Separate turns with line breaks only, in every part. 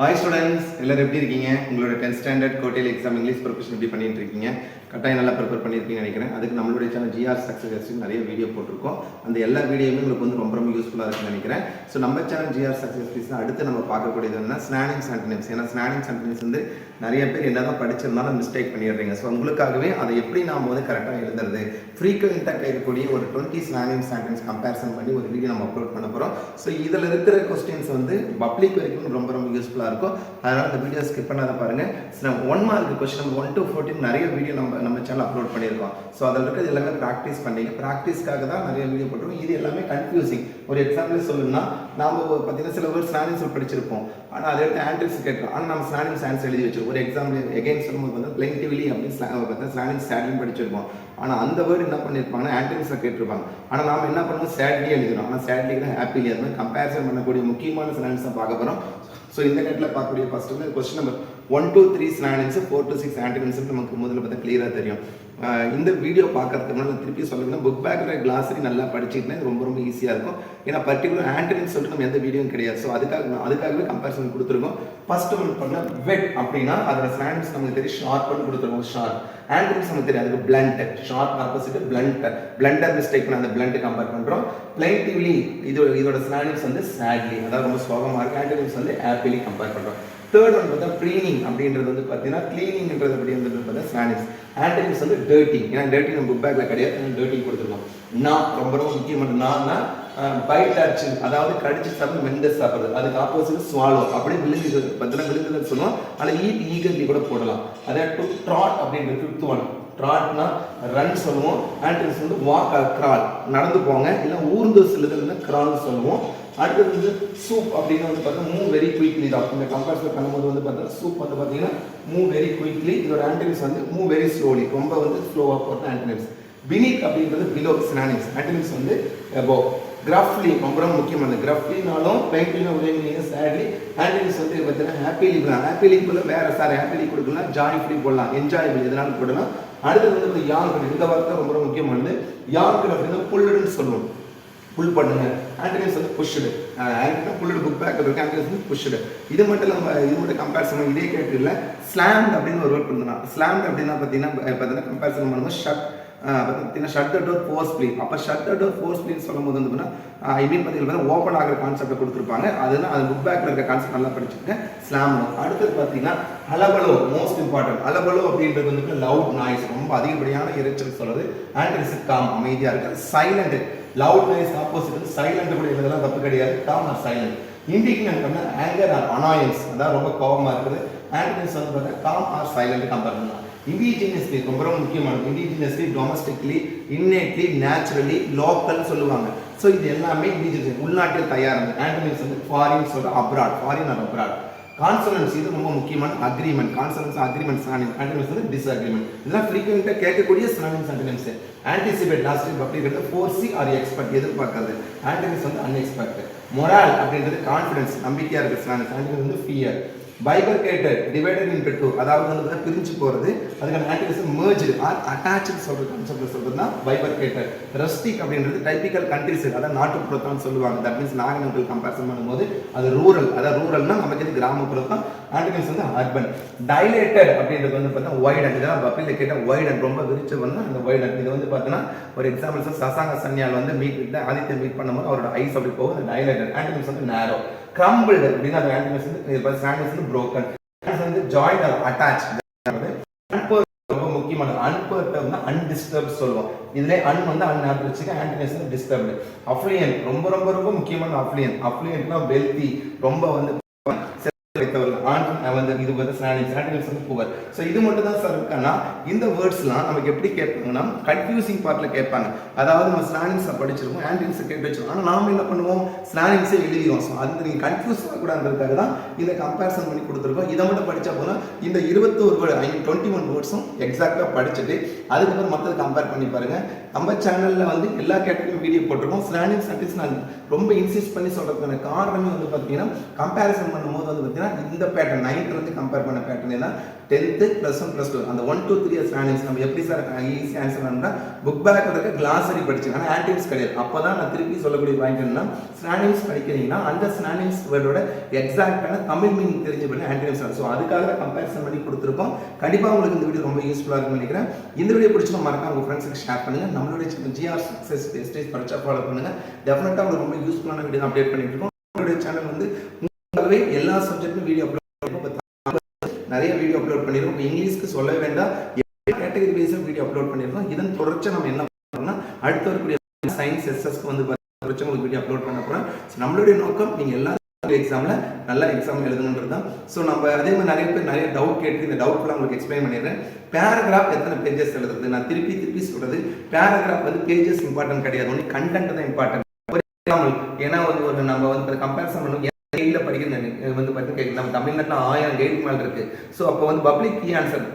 Hi students எல்லோரும் எப்படி இருக்கீங்க? உங்களோட டென்த் ஸ்டாண்டர்ட் கோட்டையில் எக்ஸாம் இங்கிலீஷ் ப்ரொஃபஷன் எப்படி பண்ணிட்டு இருக்கீங்க கட்டாயம் நல்லா ப்ரிப்பேர் பண்ணியிருப்பீங்கன்னு நினைக்கிறேன். அதுக்கு நம்மளுடைய சேனல் ஜிஆர் சக்ஸஸ் நிறைய வீடியோ போட்டிருக்கோம். அந்த எல்லா வீடியோவுமே உங்களுக்கு வந்து ரொம்ப ரொம்ப யூஸ்ஃபுல்லாக இருக்குன்னு நினைக்கிறேன். ஸோ நம்ம சேனல் ஜிஆர் சக்ஸஸ் அடுத்து நம்ம பார்க்கக்கூடியது என்ன ஸ்னானிங் சென்டென்ஸ் ஏன்னா ஸ்னானிங் சென்டென்ஸ் வந்து நிறைய பேர் என்னதான் படிச்சிருந்தாலும் மிஸ்டேக் பண்ணிடுறீங்க. ஸோ உங்களுக்காகவே அதை எப்படி நாம் வந்து கரெக்டாக எழுதுறது? ஃப்ரீக்வெண்ட்டாக கேட்கக்கூடிய ஒரு டுவெண்ட்டி ஸ்னானிங் சென்டென்ஸ் கம்பேரிசன் பண்ணி ஒரு வீடியோ நம்ம அப்லோட் பண்ண போகிறோம் ஸோ இதில் இருக்கிற கொஸ்டின்ஸ் வந்து பப்ளிக் வரைக்கும் ரொம்ப ரொம்ப யூஸ்ஃபுல்லாக இருக்கும். அதனால் இந்த வீடியோ ஸ்கிப் பண்ணாத பாருங்கள் one mark question one to fourteen நிறைய வீடியோ நம்ம நம்ம சேனல் அப்லோட் பண்ணியிருக்கோம். ஸோ அதில் இருக்கிறது எல்லாமே ப்ராக்டிஸ் பண்ணீங்க ப்ராக்டிஸ்க்காக தான் நிறைய வீடியோ போட்டிருக்கோம். இது எல்லாமே கன்ஃபியூசிங் ஒரு எக்ஸாம்பிள் சொல்லணும்னா நாம் பார்த்தீங்கன்னா சில பேர் ஸ்னானிங் படிச்சிருப்போம். ஆனால் அதை எடுத்து ஆன்சர்ஸ் கேட்கலாம். ஆனால் நம்ம ஸ்னானிங் சான்ஸ் எழுதி வச்சிருக்கோம். ஒரு எக்ஸாம்பிள் எகைன் சொல்லும்போது வந்து பிளென்டிவிலி அப்படின்னு பார்த்தா ஸ்னானிங் சேட்லிங் படிச்சிருப்போம். ஆனால் அந்த வேர்டு என்ன பண்ணியிருப்பாங்கன்னா ஆன்டனிஸில் கேட்டிருப்பாங்க. ஆனால் நாம் என்ன பண்ணுவோம் சேட்லி எழுதுகிறோம் ஆனால் சேட்லி தான் ஹாப்பிலி அது மாதிரி கம்பேரிசன் பண்ணக்கூடிய முக்கியமான ஸ்னானிங்ஸ் தான் பார்க்க போகிறோம் ஸோ ஸோ இந்த நேரத்தில் பார்க்கக்கூடிய ஃபஸ்ட் வந்து question number one two three synonyms four to six antonyms நமக்கு முதல்ல பார்த்தா கிளியராக தெரியும். இந்த வீடியோ பார்க்கறதுக்கு முன்னாடி நான் திருப்பி சொல்லணும்னா புக் பேக்கில் கிளாஸரி நல்லா படிச்சுக்கிட்டேன். ரொம்ப ரொம்ப ஈஸியாக இருக்கும். ஏன்னா பர்டிகுலர் ஆண்டனின்னு சொல்லிட்டு நம்ம எந்த வீடியோவும் கிடையாது. ஸோ அதுக்காக அதுக்காகவே கம்பேரிசன் கொடுத்துருக்கோம். ஃபர்ஸ்ட் ஒன் பண்ண வெட் அப்படின்னா அதோட ஸ்னானிங்ஸ் நமக்கு தெரியும். ஷார்ப்னு கொடுத்துருக்கோம் ஷார்ப் ஆண்டனிஸ் நமக்கு தெரியும். அதுக்கு blunt sharp opposite blunt blunder mistake பண்ண அந்த பிளண்ட் கம்பேர் பண்ணுறோம் பிளைன்டிவ்லி இதோட இதோட ஸ்னானிங்ஸ் வந்து சேட்லி அதாவது ரொம்ப சோகமாக இருக்கு. ஆண்டனிஸ் வந்து ஆப்பிளி கம்பேர் பண்ணுறோம் தேர்ட் ஒன் பார்த்தா க்ளீனிங் அப்படின்றது வந்து பார்த்தீங்கன்னா க்ளீனிங்ன்றது அப்படி வந்து பார்த்தா ஸ்னானிக்ஸ் ஆண்டனிஸ் வந்து டர்ட்டி ஏன்னா டர்ட்டி நம்ம புக் பேக்கில் கிடையாது. டர்ட்டி கொடுத்துருக்கோம். நான் ரொம்ப ரொம்ப முக்கியமான நான்னா பைட் ஆக்ஷன் அதாவது கடிச்சு சாப்பிட்டு மெண்டு சாப்பிட்றது. அதுக்கு ஆப்போசிட் ஸ்வாலோ அப்படியே விழுந்து பார்த்தீங்கன்னா விழுங்குதுன்னு சொல்லுவோம். அதில் ஈட் ஈகர்லி கூட போடலாம். அதே டு ட்ராட் அப்படின்றது ஃபிஃப்த் ஒன் ட்ராட்னா ரன் சொல்லுவோம். ஆண்டனிஸ் வந்து வாக் கிரால் நடந்து போங்க. இல்லை ஊர்ந்து செல்லுதல்னா கிரால்னு சொல்லுவோம். அடுத்தது வந்து சூப் அப்படின்னு வந்து பார்த்தீங்கன்னா மூவ் வெரி குயிக்லி தான். இந்த கம்பேரிசன் பண்ணும்போது வந்து பார்த்தீங்கன்னா சூப் வந்து பார்த்தீங்கன்னா மூவ் வெரி குயிக்லி இதோட ஆன்டனிஸ் வந்து மூவ் வெரி ஸ்லோலி ரொம்ப வந்து ஸ்லோவாக போகிறது ஆன்டனிஸ் பினிக் அப்படின்றது பிலோ சினானிக்ஸ் ஆன்டனிஸ் வந்து எபோ கிரஃப்லி ரொம்ப ரொம்ப முக்கியமானது. கிரஃப்லினாலும் பிளைன்லினா ஒரே மீனிங் சேட்லி ஆன்டனிஸ் வந்து பார்த்தீங்கன்னா ஹாப்பி லீவ் ஹாப்பி லீவ்ல வேற சார் ஹாப்பி லீவ் கொடுக்கலாம் ஜாய் ஃப்ரீ போடலாம். என்ஜாயபிள் எதனாலும் போடலாம். அடுத்தது வந்து யாங்கு இந்த வார்த்தை ரொம்ப ரொம்ப முக்கியமானது. யாங்கு அப்படின்னா புல்லுன்னு சொல்லுவோம். புல் பண்ணுங்க. ஆண்டனிஸ் வந்து புஷ்டு ஆண்டனா புக் பேக் இருக்கு ஆண்டனிஸ் வந்து புஷ்டு இது மட்டும் நம்ம இது மட்டும் கம்பேரிசன் இதே கேட்டு இல்லை ஸ்லாம்ட் அப்படின்னு ஒரு வேர்ட் பண்ணலாம் ஸ்லாம்ட் அப்படின்னா பார்த்தீங்கன்னா பார்த்தீங்கன்னா கம்பேரிசன் பண்ணும்போது ஷட் பார்த்தீங்கன்னா ஷட் த டோர் ஃபோர்ஸ்லி அப்போ ஷட் த டோர் ஃபோர்ஸ்லின்னு சொல்லும் போது வந்து ஐ மீன் பார்த்தீங்கன்னா ஓப்பன் ஆகிற கான்செப்டை கொடுத்துருப்பாங்க. அதுனா அது புக் பேக்கில் இருக்க கான்செப்ட் நல்லா படிச்சிருக்கேன் ஸ்லாம் அடுத்தது பார்த்தீங்கன்னா அலபலோ மோஸ்ட் இம்பார்ட்டன்ட் அலபலோ அப்படின்றது வந்து லவுட் நாய்ஸ் ரொம்ப அதிகப்படியான இறைச்சல் சொல்றது. ஆண்டரிஸ் காம் அமைதியாக இருக்கு. Silent loud noise opposite silent கூட எழுதலாம் தப்பு கிடையாது. டாம் ஆர் சைலண்ட் இண்டிகேட் பண்ண ஆங்கர் ஆர் அனாயன்ஸ் அதான் ரொம்ப கோபமாக இருக்குது. ஆண்டனிஸ் வந்து பார்த்தா காம் ஆர் சைலண்ட் கம்பேர் பண்ணலாம். இண்டிஜினியஸ்லி ரொம்ப ரொம்ப முக்கியமானது. Indigenously domestically innately naturally local சொல்லுவாங்க. ஸோ இது எல்லாமே இண்டிஜினியஸ் உள்நாட்டில் தயாரானது ஆண்டனிஸ் வந்து ஃபாரின் சொல்ற abroad foreign or abroad consonance இது ரொம்ப முக்கியமான agreement consonance agreement synonyms antonyms வந்து டிஸ்அக்ரிமெண்ட் இதெல்லாம் ஃப்ரீக்வெண்ட்டாக கேட்கக்கூடிய synonyms antonyms anticipate last time அப்படிங்கிறது ஃபோர்சி ஆர் எக்ஸ்பெக்ட் எதிர்பார்க்காது. ஆண்டனிஸ் வந்து அன்எக்ஸ்பெக்ட் மொரால் அப்படின்றது கான்ஃபிடன்ஸ் நம்பிக்கையாக இருக்குது ஸ்னானிங்ஸ் ஆண்டனிஸ் வந்து fear bifurcated divided in two அதாவது வந்து பிரிஞ்சு போகிறது அதுக்கான ஆன்டிவிசம் merged ஆர் அட்டாச்சு சொல்கிற கான்செப்ட் சொல்கிறது தான் பைபர்கேட்டட் ரஸ்டிக் அப்படின்றது டைப்பிக்கல் கண்ட்ரிஸ் அதாவது நாட்டுப்புறத்தான்னு சொல்லுவாங்க. தட் மீன்ஸ் நாகனங்கள் கம்பேரிசன் பண்ணும்போது அது ரூரல் அதாவது ரூரல்னா இது கிராமப்புறத்தான் ஆன்டிவிஸ் வந்து அர்பன் டைலேட்டட் அப்படின்றது வந்து பார்த்தா ஒய்டன் இதெல்லாம் பப்பியில் கேட்டால் ஒய்டன் ரொம்ப விரிச்சு வந்து அந்த ஒய்டன் இது வந்து பார்த்தீங்கன்னா ஒரு எக்ஸாம்பிள்ஸ் சசாங்க சன்னியால் வந்து மீட் ஆதித்ய மீட் பண்ணும்போது அவரோட ஐஸ் அப்படி போகும். அந்த டைலேட்டட் ஆன்டிவிஸ் வந்து நேரோ கிரம்பிள் அப்படின்னா அந்த ஆன்டிவிஸ் வந்து ஸ்டாண்டர்ஸ் வந்து ப்ரோக்கன் வந்து ஜாயின் அட்டாச் ரொம்ப முக்கியமானது. அன்பர்ட் அன்டிஸ்டர்ப் சொல்லுவோம். இதுல அன் வந்து அன் வச்சுக்க ஆன்டினஸ் வந்து டிஸ்டர்ப்டு அஃப்ளியன் ரொம்ப ரொம்ப ரொம்ப முக்கியமான அஃப்ளியன் அஃப்ளியன்ட்னா வெல்தி ரொம்ப வந்து வைத்தவர்கள். ஆண் வந்து இது வந்து ஸ்னானிங் ஸ்னானிங்ஸ் வந்து புவர் ஸோ இது மட்டும் தான் சார் இருக்கான்னா இந்த வேர்ட்ஸ்லாம் நமக்கு எப்படி கேட்பாங்கன்னா கன்ஃபியூசிங் பார்ட்டில் கேட்பாங்க. அதாவது நம்ம ஸ்னானிங்ஸை படிச்சிருக்கோம் ஆண்டிங்ஸை கேட்டு வச்சிருக்கோம். ஆனால் நாம் என்ன பண்ணுவோம்? ஸ்லானிங்ஸே எழுதிடுவோம். ஸோ அது நீங்கள் கன்ஃபியூஸ் ஆகக்கூடாதுக்காக தான் இந்த கம்பேரிசன் பண்ணி கொடுத்துருக்கோம். இதை மட்டும் படித்தா போதும். இந்த இருபத்தோரு word I mean twenty one வேர்ட்ஸும் எக்ஸாக்டாக படிச்சுட்டு அதுக்கப்புறம் மற்றது கம்பேர் பண்ணி பாருங்கள் நம்ம சேனலில் வந்து எல்லா கேட்டகரியும் வீடியோ போட்டிருக்கோம். ஸ்லானிங் சர்டிஸ் நான் ரொம்ப இன்சிஸ்ட் பண்ணி சொல்கிறதுக்கான காரணமே வந்து பார்த்தீங்கன்னா கம்பேரிசன் பண்ணும்போது வந்து பார்த்தீங்கன்னா இந்த பேட்டர்ன் நைன்த் வந்து கம்பேர் பண்ண பேட்டர்ன் தான். Tenth plus one plus two அந்த ஒன் டூ த்ரீ ஸ்லானிங்ஸ் நம்ம எப்படி சார் ஈஸி ஆன்சர் பண்ணா புக் பேக் இருக்க கிளாசரி படிச்சு ஆனால் ஆன்டிம்ஸ் கிடையாது. அப்போ தான் நான் திருப்பி சொல்லக்கூடிய பாயிண்ட் என்னன்னா ஸ்லானிங்ஸ் படிக்கிறீங்கன்னா அந்த ஸ்லானிங்ஸ் வேர்டோட எக்ஸாக்டான தமிழ் மீனிங் தெரிஞ்ச பண்ணி ஆன்டிவ்ஸ் ஸோ அதுக்காக கம்பேரிசன் பண்ணி கொடுத்துருக்கோம். கண்டிப்பாக உங்களுக்கு இந்த வீடியோ ரொம்ப யூஸ்ஃபுல்லாக இருக்கும்னு நினைக்கிறேன். இந்த வீடியோ பிடிச்சினா மறக்காம உங்கள் ஃப்ரெண்ட்ஸுக்கு ஷேர் பண்ணுங்கள் நம்மளுடைய ஜிஆர் சக்ஸஸ் ஸ்டேஜ் படிச்சா ஃபாலோ பண்ணுங்க. டெஃபினட்டாக உங்களுக்கு ரொம்ப யூஸ்ஃபுல்லான வீடியோ அப்டேட் பண்ணிட்டு இருக்கோம். உங்களுடைய சேனல் வந்து உங்களாகவே எல்லா சப்ஜெக்ட்டும் வீடியோ நிறைய வீடியோ அப்லோட் பண்ணிருக்கோம். இங்கிலீஷ்க்கு சொல்ல வேண்டாம். கேட்டகரி பேஸாக வீடியோ அப்லோட் பண்ணியிருக்கோம் இதன் தொடர்ச்சி நம்ம என்ன பண்ணோம்னா அடுத்து வரக்கூடிய சயின்ஸ் எஸ்எஸ்க்கு வந்து தொடர்ச்சி உங்களுக்கு வீடியோ அப்லோட் பண்ண போகிறோம் நம்மளுடைய நோக்கம் நீங்கள் எல்லா எக்ஸாமில் நல்ல எக்ஸாம் எழுதணுன்றது தான் ஸோ நம்ம அதே மாதிரி நிறைய பேர் நிறைய டவுட் கேட்டு இந்த டவுட்லாம் உங்களுக்கு எக்ஸ்பிளைன் பண்ணிடுறேன். பேராகிராஃப் எத்தனை பேஜஸ் எழுதுறது? நான் திருப்பி திருப்பி சொல்றது பேராகிராஃப் வந்து பேஜஸ் இம்பார்ட்டன்ட் கிடையாது. ஒன்லி கண்டென்ட் தான் இம்பார்ட்டன்ட் ஏன்னா வந்து ஒரு நம்ம வந்து கம்பேரிசன் பண்ணுவோம் கைடில் வந்து பார்த்தீங்கன்னா நம்ம தமிழ்நாட்டில் ஆயிரம் கைடு மேலே இருக்கு. ஸோ அப்போ வந்து பப்ளிக் கீ ஆன்சர்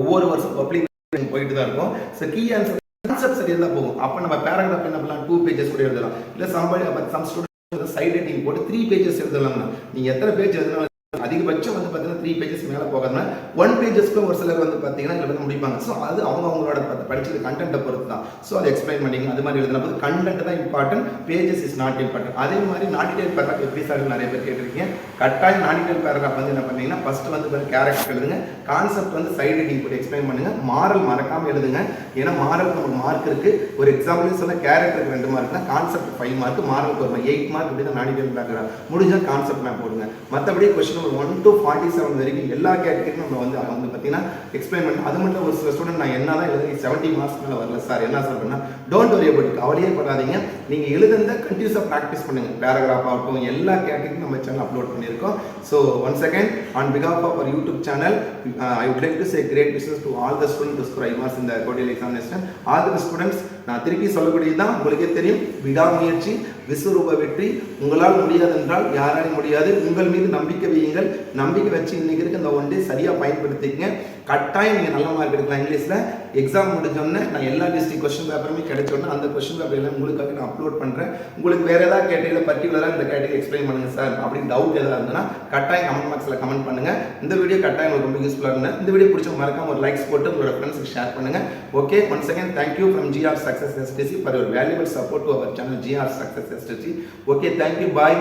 ஒவ்வொரு வருஷம் பப்ளிக் போயிட்டு தான் இருக்கும். ஸோ கீ ஆன்சர் கான்செப்ட் சரியாக தான் போகும் அப்போ நம்ம பேராகிராஃப் என்ன பண்ணலாம்? டூ பேஜஸ் கூட எழுதலாம். இல்லை சம்பளி சம் ஸ்டூடெண்ட் சைட் ரைட்டிங் போட்டு த்ரீ பேஜஸ் எழுதலாம் நீங்கள் எத்தனை பேஜ் எழுதினாலும் அதிகபட்சம் வந்து பார்த்தீங்கன்னா த்ரீ பேஜஸ் மேலே போகாதுன்னா ஒன் பேஜஸ்க்கு ஒரு சிலர் வந்து பார்த்தீங்கன்னா இதில் வந்து முடிப்பாங்க. ஸோ அது அவங்க அவங்களோட படிச்சது கண்டென்ட்டை பொறுத்து தான் ஸோ அதை எக்ஸ்பிளைன் பண்ணிங்க அது மாதிரி எழுதின போது கண்டென்ட் தான் important pages is not important அதே மாதிரி நாட்டிடல் பேராகிராஃப் எப்படி சார் நிறைய பேர் கேட்டிருக்கீங்க. கட்டாயம் நாட்டிகல் பேராகிராஃப் வந்து என்ன பண்ணீங்கன்னா ஃபர்ஸ்ட் வந்து கேரக்டர் எழுதுங்க. கான்செப்ட் வந்து சைடு ரீடிங் போட்டு எக்ஸ்பிளைன் பண்ணுங்க. மாரல் மறக்காமல் எழுதுங்க. ஏன்னா மாரல் நமக்கு மார்க் இருக்கு. ஒரு எக்ஸாம்பிள் சொல்ல கேரக்டருக்கு ரெண்டு மார்க்னா கான்செப்ட் ஃபைவ் மார்க் மாரலுக்கு ஒரு எயிட் மார்க் இப்படி தான் நாட்டிகல் பேராகிராஃப் முடிஞ்சா கான்செப்ட் நான் போடுங்க. மற்றபடி கொஸ்டின் ஒரு ஒன் டு ஃபார்ட்டி செவன் வரைக்கும் எல்லா கேட்டகரியும் நம்ம வந்து வந்து பார்த்தீங்கன்னா எக்ஸ்பிளைன் பண்ணி அது மட்டும் ஒரு சில ஸ்டூடெண்ட் நான் என்ன தான் எழுதி செவன்ட்டி மார்க்ஸ் மேலே வரல சார் என்ன சொல்றேன்னா டோன்ட் வரி அபவுட் கவலையே படாதீங்க. நீங்கள் எழுதுந்த கண்டினியூஸாக ப்ராக்டிஸ் பண்ணுங்க. பேராகிராஃபாக இருக்கும் எல்லா கேட்டகரியும் நம்ம சேனல் அப்லோட் பண்ணியிருக்கோம். So one second on because of of our YouTube channel I would like to say great wishes to all the student score high marks இந்த cordial examination all the students நான் திருப்பி சொல்லக்கூடியது தான் உங்களுக்கே தெரியும். விடாமுயற்சி விஸ்வரூப வெற்றி. உங்களால் முடியாது என்றால் யாராலும் முடியாது. உங்கள் மீது நம்பிக்கை வையுங்கள். நம்பிக்கை வச்சு இன்னைக்கு இருக்க இந்த ஒன் டே சரியாக பயன்படுத்திக்கங்க. கட்டாயம் நீங்கள் நல்ல மார்க் எடுக்கலாம் இங்கிலீஷில். எக்ஸாம் முடிஞ்சோடனே நான் எல்லா டிஸ்ட்ரிக் கொஸ்டின் பேப்பருமே கிடைச்சோடனே அந்த கொஸ்டின் பேப்பர் எல்லாம் உங்களுக்காக நான் அப்லோட் பண்ணுறேன் உங்களுக்கு வேறு ஏதாவது கேட்டகரியில் பர்டிகுலராக இந்த கேட்டகரி எக்ஸ்பிளைன் பண்ணுங்க சார் அப்படின்னு டவுட் எதாவது இருந்ததுன்னா கட்டாயம் கமெண்ட் பாக்ஸில் கமெண்ட் பண்ணுங்க. இந்த வீடியோ கட்டாயம் உங்களுக்கு ரொம்ப யூஸ்ஃபுல்லாக இருந்தேன் இந்த வீடியோ பிடிச்ச மறக்காம ஒரு லைக்ஸ் போட்டு உங்களோட ஃப்ரெண்ட்ஸுக்கு ஷேர் பண்ணுங்கள் okay one second thank you from GR success STC for your valuable support to our channel GR success STC okay thank you bye